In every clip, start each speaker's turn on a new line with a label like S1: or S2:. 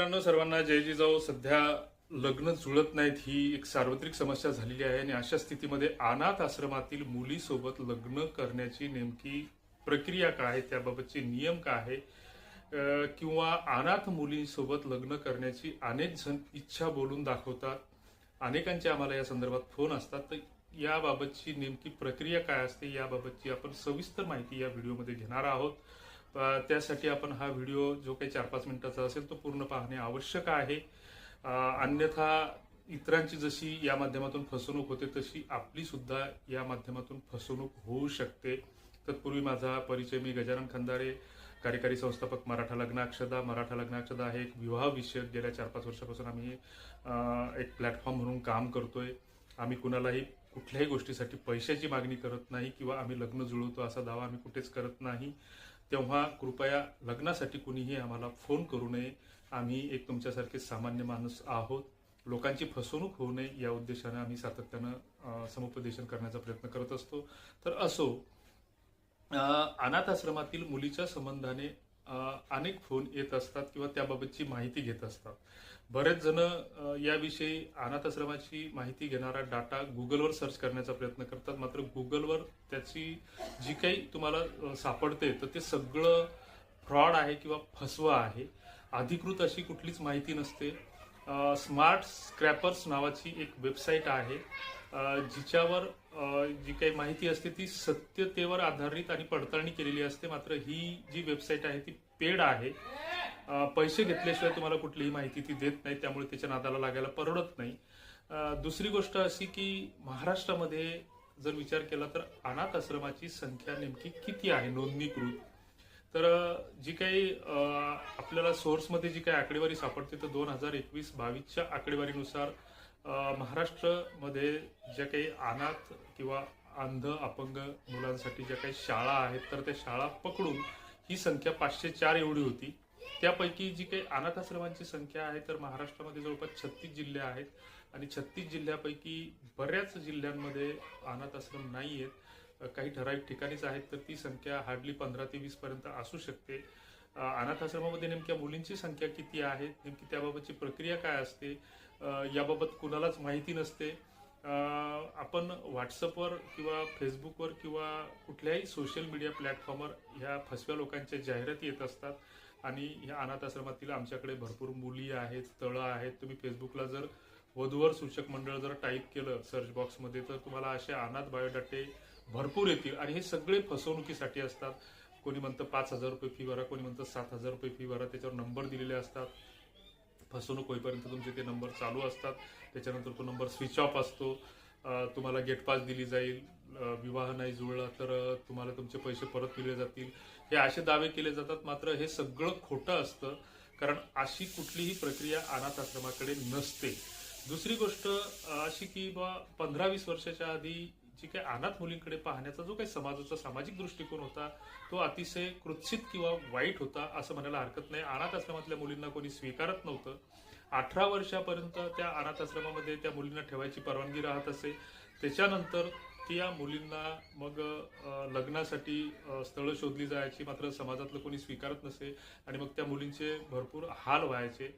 S1: मित्रांनो सर्वांना जय जिजाऊ सध्या लग्न जुळत नाहीत ही एक सार्वत्रिक समस्या झालेली आहे आणि अशा स्थितीमध्ये अनाथ आश्रमातील मुलीसोबत लग्न करण्याची नेमकी प्रक्रिया काय आहे त्याबाबतचे नियम काय आहे किंवा अनाथ मुलींसोबत लग्न करण्याची अनेक जण इच्छा बोलून दाखवतात. अनेकांचे आम्हाला या संदर्भात फोन असतात. तर याबाबतची नेमकी प्रक्रिया काय असते याबाबतची आपण सविस्तर माहिती या व्हिडिओमध्ये घेणार आहोत. त्यासाठी आपण हा व्हिडिओ जो काही चार पाच मिनिटाचा असेल तो पूर्ण पाहणे आवश्यक आहे. अन्यथा इतरांची जशी या माध्यमातून फसवणूक होते तशी आपली सुद्धा या माध्यमातून फसवणूक होऊ शकते. तत्पूर्वी माझा परिचय मी गजानन खंदारे कार्यकारी संस्थापक मराठा लग्नाक्षदा मराठा लग्नाक्षदा हे एक विवाह विषयक गेल्या चार पाच वर्षापासून आम्ही एक प्लॅटफॉर्म म्हणून काम करतोय. आम्ही कुणालाही कुठल्याही गोष्टीसाठी पैशाची मागणी करत नाही किंवा आम्ही लग्न जुळवतो असा दावा आम्ही कुठेच करत नाही. तेव्हा कृपया लग्नासाठी कुणीही आम्हाला फोन करू नये. आम्ही एक तुमच्यासारखे सामान्य माणूस आहोत. लोकांची फसवणूक होऊ नये या उद्देशाने आम्ही सातत्यानं समुपदेशन करण्याचा प्रयत्न करत असतो. तर असो अनाथ आश्रमातील मुलीच्या संबंधाने अनेक फोन येत असतात किंवा त्याबाबतची माहिती घेत असतात. बरेच जण याविषयी अनाथाश्रमाची माहिती घेणारा डाटा गुगलवर सर्च करण्याचा प्रयत्न करतात. मात्र गुगलवर त्याची जी काही तुम्हाला सापडते तर ते सगळं फ्रॉड आहे किंवा फसवा आहे. अधिकृत अशी कुठलीच माहिती नसते. स्मार्ट स्क्रॅपर्स नावाची एक वेबसाईट आहे जिच्यावर जी काही माहिती असते ती सत्यतेवर आधारित आणि पडताळणी केलेली असते. मात्र ही जी वेबसाईट आहे ती पेड आहे. पैसे घेतल्याशिवाय तुम्हाला कुठलीही माहिती ती देत नाही त्यामुळे त्याच्या नादाला लागायला परवडत नाही. दुसरी गोष्ट अशी की महाराष्ट्रामध्ये जर विचार केला तर अनाथ आश्रमाची संख्या नेमकी किती आहे नोंदणीकृत? तर जी काही आपल्याला सोर्समध्ये जी काही आकडेवारी सापडते तर दोन हजार एकवीस बावीसच्या आकडेवारीनुसार महाराष्ट्रमध्ये ज्या काही अनाथ किंवा अंध अपंग मुलांसाठी ज्या काही शाळा आहेत तर त्या शाळा पकडून ही संख्या पाचशे चार एवढी होती. त्यापैकी जी काही अनाथ आश्रमांची संख्या आहे तर महाराष्ट्रामध्ये जवळपास छत्तीस जिल्हे आहेत. आणि छत्तीस जिल्ह्यापैकी बऱ्याच जिल्ह्यांमध्ये अनाथ आश्रम नाही आहेत. काही ठराविक ठिकाणीच आहेत तर ती संख्या हार्डली पंधरा ते वीस पर्यंत असू शकते. अनाथाश्रमामध्ये अनाथ आश्रमामध्ये नेमक्या मुलींची संख्या किती आहे नेमकी त्याबाबतची प्रक्रिया काय असते याबाबत कुणालाच माहिती नसते. आपण व्हॉट्सअपवर किंवा फेसबुकवर किंवा कुठल्याही सोशल मीडिया प्लॅटफॉर्मवर ह्या फसव्या लोकांच्या जाहिराती येत असतात. आणि ह्या अनाथ आश्रमातील आमच्याकडे भरपूर मुली आहेत तळं आहेत. तुम्ही फेसबुकला जर वधूवर सूचक मंडळ जर टाईप केलं सर्च बॉक्समध्ये तर तुम्हाला असे अनाथ बायोडाटे भरपूर येतील. आणि हे सगळे फसवणुकीसाठी असतात. कोणी म्हणतं पाच हजार रुपये फी भरा कोणी म्हणतं सात हजार रुपये फी भरा त्याच्यावर नंबर दिलेले असतात. फसवणूक होईपर्यंत तुमचे ते नंबर चालू असतात. त्याच्यानंतर तो नंबर स्विच ऑफ असतो. तुम्हाला गेट पास दिली जाईल. विवाह नाही जुळला तर तुम्हाला तुमचे पैसे परत दिले जातील. हे असे दावे केले जातात. मात्र हे सगळं खोटं असतं. कारण अशी कुठलीही प्रक्रिया अनाथ आश्रमाकडे नसते. दुसरी गोष्ट अशी की बा पंधरा वीस वर्षाच्या आधी जी काही अनाथ मुलींकडे पाहण्याचा जो काही समाजाचा सामाजिक दृष्टिकोन होता तो अतिशय कृत्सित किंवा वाईट होता असं म्हणायला हरकत नाही. अनाथ आश्रमातल्या मुलींना कोणी स्वीकारत नव्हतं. अठरा वर्षापर्यंत त्या अनाथ आश्रमामध्ये त्या मुलींना ठेवायची परवानगी राहत असे. त्याच्यानंतर त्या मुलींना मग लग्नासाठी स्थळं शोधली जायची मात्र समाजातलं कोणी स्वीकारत नसे आणि मग त्या मुलींचे भरपूर हाल व्हायचे.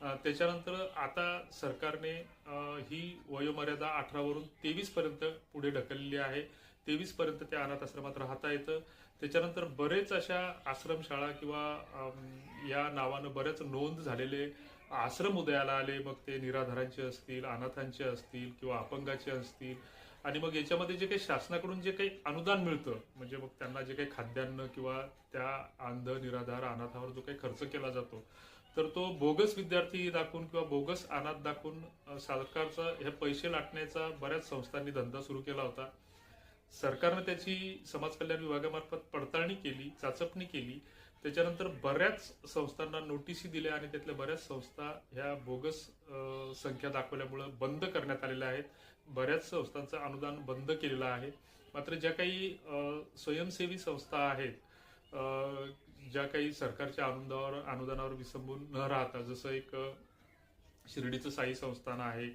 S1: त्याच्यानंतर आता सरकारने ही वयोमर्यादा अठरावरून तेवीस पर्यंत पुढे ढकललेली आहे. तेवीस पर्यंत त्या अनाथ आश्रमात राहता येतं. त्याच्यानंतर बरेच अशा आश्रमशाळा किंवा या नावानं बऱ्याच नोंद झालेले आश्रम उदयाला आले. मग ते निराधारांचे असतील अनाथांचे असतील किंवा अपंगाचे असतील. आणि मग याच्यामध्ये जे काही शासनाकडून जे काही अनुदान मिळतं म्हणजे मग त्यांना जे काही खाद्यान्न किंवा त्या अंध निराधार अनाथावर जो काही खर्च केला जातो तर तो बोगस विद्यार्थी दाखवून किंवा बोगस अनाथ दाखवून सरकारचा हे पैसे लाटण्याचा बऱ्याच संस्थांनी धंदा सुरू केला होता. सरकारनं त्याची समाज कल्याण विभागामार्फत पडताळणी केली चाचपणी केली. त्याच्यानंतर बऱ्याच संस्थांना नोटीसी दिल्या आणि त्यातल्या बऱ्याच संस्था ह्या बोगस संख्या दाखवल्यामुळं बंद करण्यात आलेल्या आहेत. बऱ्याच संस्थांचं अनुदान बंद केलेलं आहे. मात्र ज्या काही स्वयंसेवी संस्था आहेत ज्या काही सरकारच्या अनुदानावर अनुदानावर विसंबून न राहता जसं एक शिर्डीचं साई संस्थान आहे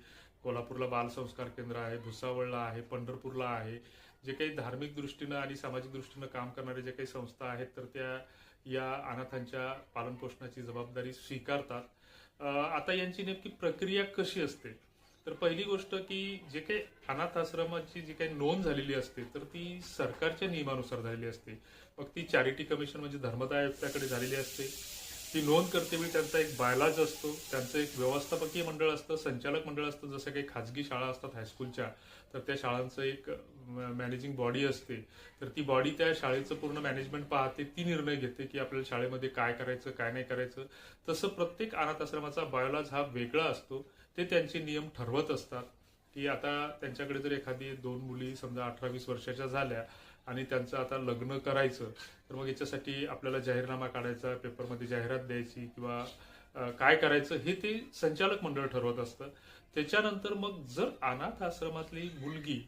S1: कोल्हापूरला बालसंस्कार केंद्र आहे भुसावळला आहे पंढरपूरला आहे जे काही धार्मिक दृष्टीनं आणि सामाजिक दृष्टीनं काम करणारे जे काही संस्था आहेत तर त्या या अनाथांच्या पालनपोषणाची जबाबदारी स्वीकारतात. आता यांची नेमकी प्रक्रिया कशी असते? तर पहिली गोष्ट की जे काही अनाथ आश्रमाची जी काही नोंद झालेली असते तर ती सरकारच्या नियमानुसार झालेली असते. मग ती चॅरिटी कमिशन म्हणजे धर्मदाय आयुक्ताकडे झालेली असते. ती नोंद करते वेळी त्यांचा एक बायलाज असतो. त्यांचं एक व्यवस्थापकीय मंडळ असतं संचालक मंडळ असतं जसं काही खाजगी शाळा असतात हायस्कूलच्या तर त्या शाळांचं एक मॅनेजिंग बॉडी असते. तर ती बॉडी त्या शाळेचं पूर्ण मॅनेजमेंट पाहते ती निर्णय घेते की आपल्याला शाळेमध्ये काय करायचं काय नाही करायचं. तसं प्रत्येक अनाथ आश्रमाचा बायोलाज हा वेगळा असतो. ते त्यांचे नियम ठरवत असतात. की आता त्यांच्याकडे जर एखादी दोन मुली समजा अठरा वीस वर्षाच्या झाल्या आणि त्यांचं आता लग्न करायचं तर मग याच्यासाठी आपल्याला जाहीरनामा काढायचा पेपरमध्ये जाहिरात द्यायची किंवा काय करायचं हे ते संचालक मंडळ ठरवत असतं. त्याच्यानंतर मग जर अनाथ आश्रमातली मुलगी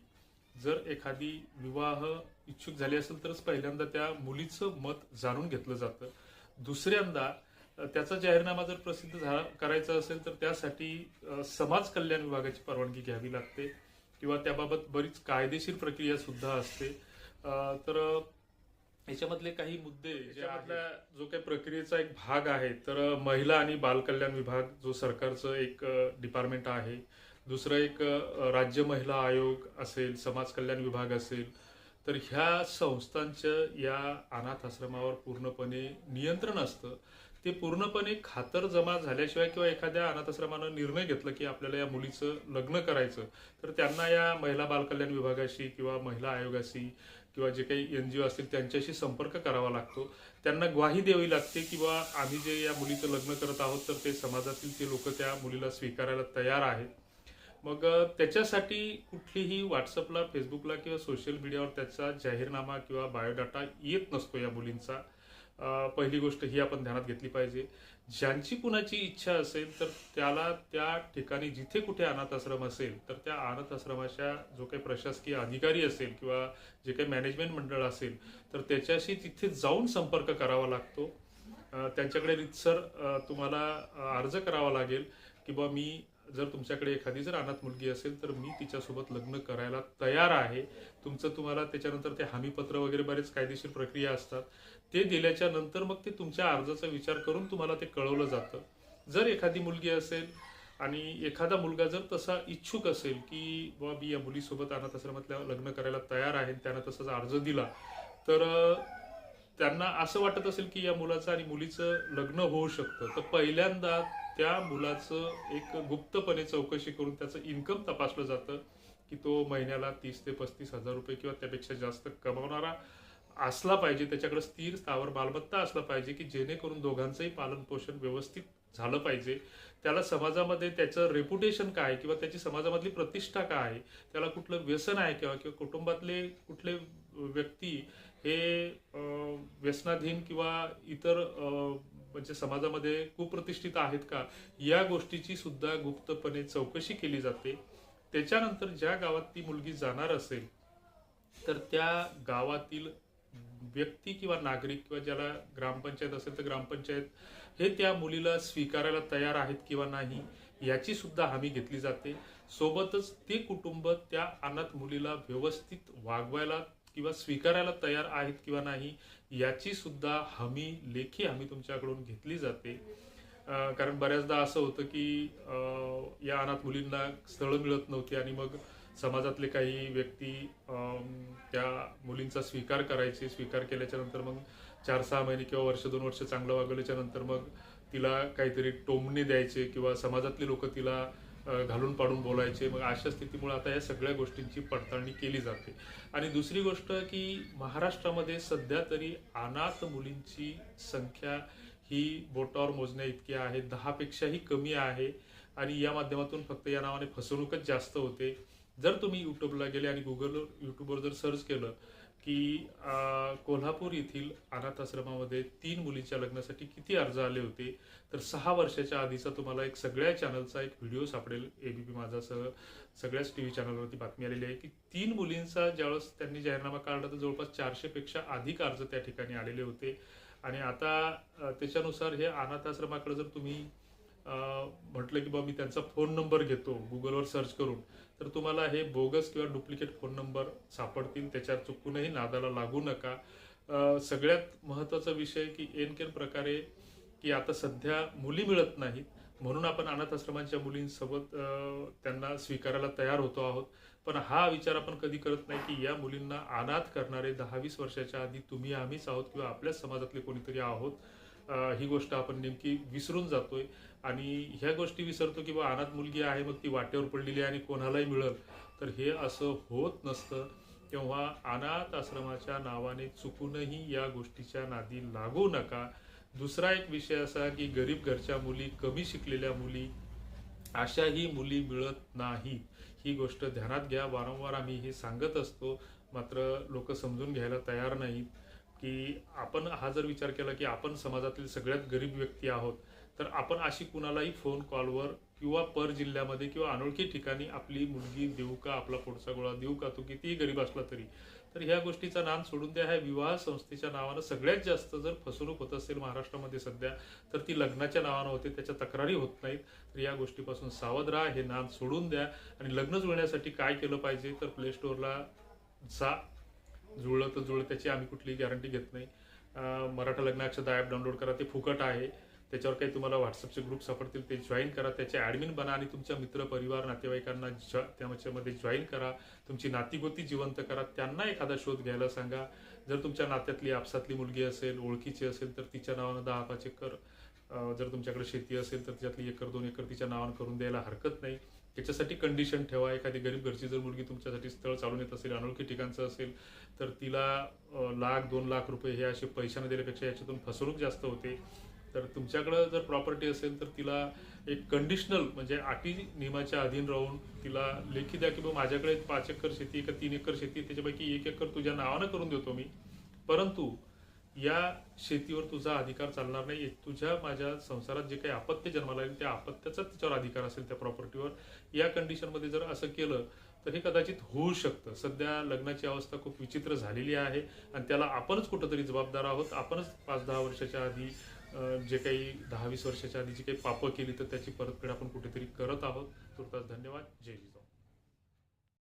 S1: जर एखादी विवाह इच्छुक झाली असेल तरच पहिल्यांदा त्या मुलीचं मत जाणून घेतलं जातं. दुसऱ्यांदा त्याचा जाहीरनामा जर प्रसिद्ध झाला करायचा असेल तर त्यासाठी समाज कल्याण विभागाची परवानगी घ्यावी लागते किंवा त्याबाबत बरीच कायदेशीर प्रक्रिया सुद्धा असते. तर याच्यामधले काही मुद्दे याच्यामधल्या जो काही प्रक्रियेचा एक भाग आहे तर महिला आणि बालकल्याण विभाग जो सरकारचं एक डिपार्टमेंट आहे. दुसरं एक राज्य महिला आयोग असेल समाज कल्याण विभाग असेल तर ह्या संस्थांचं या अनाथ आश्रमावर पूर्णपणे नियंत्रण असतं. ते पूर्णपणे खातर जमा झाल्याशिवाय किंवा एखाद्या अनाथाश्रमानं निर्णय घेतला की आपल्याला या मुलीचं लग्न करायचं तर त्यांना या महिला बालकल्याण विभागाशी किंवा महिला आयोगाशी किंवा जे काही एन जी ओ असतील त्यांच्याशी संपर्क करावा लागतो. त्यांना ग्वाही द्यावी लागते किंवा आम्ही जे या मुलीचं लग्न करत आहोत तर ते समाजातील ते लोक त्या मुलीला स्वीकारायला तयार आहेत. मग त्याच्यासाठी कुठलीही व्हॉट्सअपला फेसबुकला किंवा सोशल मीडियावर त्याचा जाहीरनामा किंवा बायोडाटा येत नसतो या मुलींचा. पहिली गोष्ट ही आपण ध्यानात घेतली पाहिजे. ज्यांची कुणाची इच्छा असेल तर त्याला त्या ठिकाणी जिथे कुठे अनाथ आश्रम असेल तर त्या अनाथ आश्रमाच्या जो काही प्रशासकीय अधिकारी असेल किंवा जे काही मॅनेजमेंट मंडळ असेल तर त्याच्याशी तिथे जाऊन संपर्क करावा लागतो. त्यांच्याकडे रितसर तुम्हाला अर्ज करावा लागेल की बा मी जर तुमच्याकडे एखादी जर अनाथ मुलगी असेल तर मी तिच्यासोबत लग्न करायला तयार आहे. तुमचं तुम्हाला त्याच्यानंतर ते हमीपत्र वगैरे बरेच कायदेशीर प्रक्रिया असतात. ते दिल्याच्या नंतर मग ते तुमच्या अर्जाचा विचार करून तुम्हाला ते कळवलं जातं. जर एखादी मुलगी असेल आणि एखादा मुलगा जर तसा इच्छुक असेल की बा मी या मुलीसोबत अनाथ आश्रमातल्या लग्न करायला तयार आहे त्यानं तसाच अर्ज दिला तर त्यांना असं वाटत असेल की या मुलाचं आणि मुलीचं लग्न होऊ शकतं. तर पहिल्यांदा त्या मुलाचं एक गुप्तपणे चौकशी करून त्याचं इन्कम तपासलं जातं की तो महिन्याला तीस ते पस्तीस हजार रुपये किंवा त्यापेक्षा जास्त कमावणारा असला पाहिजे त्याच्याकडे स्थिर स्थावर मालमत्ता असला पाहिजे की जेणेकरून दोघांचंही पालन पोषण व्यवस्थित झालं पाहिजे. त्याला समाजामध्ये त्याचं रेप्युटेशन काय किंवा त्याची समाजामधली प्रतिष्ठा काय आहे त्याला कुठलं व्यसन आहे किंवा किंवा कुटुंबातले कुठले व्यक्ती हे व्यसनाधीन किंवा इतर म्हणजे समाजामध्ये कुप्रतिष्ठित आहेत का या गोष्टीची सुद्धा गुप्तपणे चौकशी केली जाते. त्याच्यानंतर ज्या गावात ती मुलगी जाणार असेल तर त्या गावातील व्यक्ती किंवा नागरिक किंवा ज्याला ग्रामपंचायत असेल तर ग्रामपंचायत हे त्या मुलीला स्वीकारायला तयार आहेत किंवा नाही याची सुद्धा हमी घेतली जाते. सोबतच ते कुटुंब त्या अनाथ मुलीला व्यवस्थित वागवायला किंवा स्वीकारायला तयार आहेत किंवा नाही याची सुद्धा हमी लेखी हमी तुमच्याकडून घेतली जाते. कारण बऱ्याचदा असं होतं की या अनाथ मुलींना स्थळं मिळत नव्हती आणि मग समाजातले काही व्यक्ती त्या मुलींचा स्वीकार करायचे स्वीकार केल्याच्यानंतर मग चार सहा महिने किंवा वर्ष दोन वर्ष चांगलं वागवल्याच्या नंतर मग तिला काहीतरी टोमणे द्यायचे किंवा समाजातले लोक तिला घालून पाडून बोलायचे. मग अशा स्थितीमुळे आता या सगळ्या गोष्टींची पडताळणी केली जाते. आणि दुसरी गोष्ट की महाराष्ट्रामध्ये सध्या तरी अनाथ मुलींची संख्या ही बोटावर मोजण्या इतकी आहे. दहापेक्षाही कमी आहे. आणि या माध्यमातून फक्त या नावाने फसवणूकच जास्त होते. जर तुम्ही युट्यूबला गेले आणि गुगल युट्यूबवर जर सर्च केलं की कोल्हापूर येथील अनाथ आश्रमामध्ये तीन मुलींच्या लग्नासाठी किती अर्ज आले होते? तर सहा वर्षाच्या आधीचा तुम्हाला एक सगळ्या चॅनलचा एक व्हिडिओ सापडेल. ए बी पी माझासह सगळ्याच टी व्ही चॅनलवरती बातमी आलेली आहे की तीन मुलींचा ज्यावेळेस त्यांनी जाहीरनामा काढला तर जवळपास चारशेपेक्षा अधिक अर्ज त्या ठिकाणी आलेले होते. आणि आता त्याच्यानुसार हे अनाथ आश्रमाकडे जर तुम्ही म्हटलं की बा मी त्यांचा फोन नंबर घेतो गुगलवर सर्च करून. तर तुम्हाला हे बोगस किंवा डुप्लिकेट फोन नंबर सापडतील त्याच्यावर चुकूनही नादाला लागू नका. सगळ्यात महत्त्वाचा विषय की एन केन प्रकारे की आता सध्या मुली मिळत नाहीत. म्हणून आपण अनाथ आश्रमांच्या मुलींसोबत त्यांना स्वीकारायला तयार होतो आहोत. पण हा विचार आपण कधी करत नाही की या मुलींना अनाथ करणारे दहा वीस वर्षाच्या आधी तुम्ही आम्हीच आहोत किंवा आपल्याच समाजातले कोणीतरी आहोत. ही गोष्ट आपण नेमकी विसरून जातोय. आणि ह्या गोष्टी विसरतो की बा अनाथ मुलगी आहे मग ती वाटेवर पडलेली आहे आणि कोणालाही मिळेल. तर हे असं होत नसतं. तेव्हा अनाथ आश्रमाच्या नावाने चुकूनही या गोष्टीच्या नादी लागू नका. दुसरा एक विषय असा की गरीब घरच्या मुली कमी शिकलेल्या मुली अशाही मुली मिळत नाही. ही गोष्ट ध्यानात घ्या. वारंवार आम्ही हे सांगत असतो. मात्र लोक समजून घ्यायला तयार नाहीत की आपण हा जर विचार केला की आपण समाजातील सगळ्यात गरीब व्यक्ती आहोत तर आपण अशी कुणालाही फोन कॉलवर किंवा पर जिल्ह्यामध्ये किंवा अनोळखी ठिकाणी आपली मुलगी देऊ का आपला पुढचा गोळा देऊ का तो कितीही गरीब असला तरी. तर ह्या गोष्टीचा नाम सोडून द्या. ह्या विवाह संस्थेच्या नावानं सगळ्यात जास्त जर फसवणूक होत असेल महाराष्ट्रामध्ये सध्या तर ती लग्नाच्या नावानं होते त्याच्या तक्रारी होत नाहीत. तर या गोष्टीपासून सावध राहा हे नाम सोडून द्या. आणि लग्न जुळण्यासाठी काय केलं पाहिजे तर प्ले स्टोअरला जा. जुळलं तर जुळलं त्याची आम्ही कुठलीही गॅरंटी घेत नाही. मराठा लग्न अक्षता ॲप डाउनलोड करा ते फुकट आहे. त्याच्यावर काही तुम्हाला व्हॉट्सअपचे ग्रुप सापडतील ते जॉईन करा. त्याचे ॲडमिन बना आणि तुमच्या मित्र परिवार नातेवाईकांना ज त्याच्यामध्ये जॉईन करा. तुमची नातीगोती जिवंत करा. त्यांना एखादा शोध घ्यायला सांगा. जर तुमच्या नात्यातली आपसातली मुलगी असेल ओळखीची असेल तर तिच्या नावानं दहा पाच एकर जर तुमच्याकडे शेती असेल तर त्याच्यातली एकर दोन एकर तिच्या नावानं करून द्यायला हरकत नाही. त्याच्यासाठी कंडिशन ठेवा. एखादी गरीब घरची जर मुलगी तुमच्यासाठी स्थळ चालून येत असेल अनोळखी ठिकाणचं असेल तर तिला लाख दोन लाख रुपये हे असे पैशाने दिल्यापेक्षा याच्यातून फसवणूक जास्त होते. तर तुमच्याकडं जर प्रॉपर्टी असेल तर तिला एक कंडिशनल म्हणजे अटी नियमाच्या अधीन राहून तिला लेखी द्या की बाबा माझ्याकडे पाच एकर शेती का तीन एकर शेती त्याच्यापैकी एक एकर तुझ्या नावानं करून देतो मी. परंतु या शेतीवर तुझा अधिकार चालणार नाही. तुझ्या माझ्या संसारात जे काही आपत्य जन्माला येईल त्या अपत्याचा त्याच्यावर अधिकार असेल त्या प्रॉपर्टीवर या कंडिशनमध्ये जर असं केलं तर हे कदाचित होऊ शकतं. सध्या लग्नाची अवस्था खूप विचित्र झालेली आहे आणि त्याला आपणच कुठंतरी जबाबदार आहोत. आपणच पाच दहा वर्षाच्या आधी जे काही दहा वीस वर्षाच्या आधी जी काही पापं केली तर त्याची परतफेड आपण कुठेतरी करत आहोत. तुर्तास धन्यवाद. जय जिजाऊ.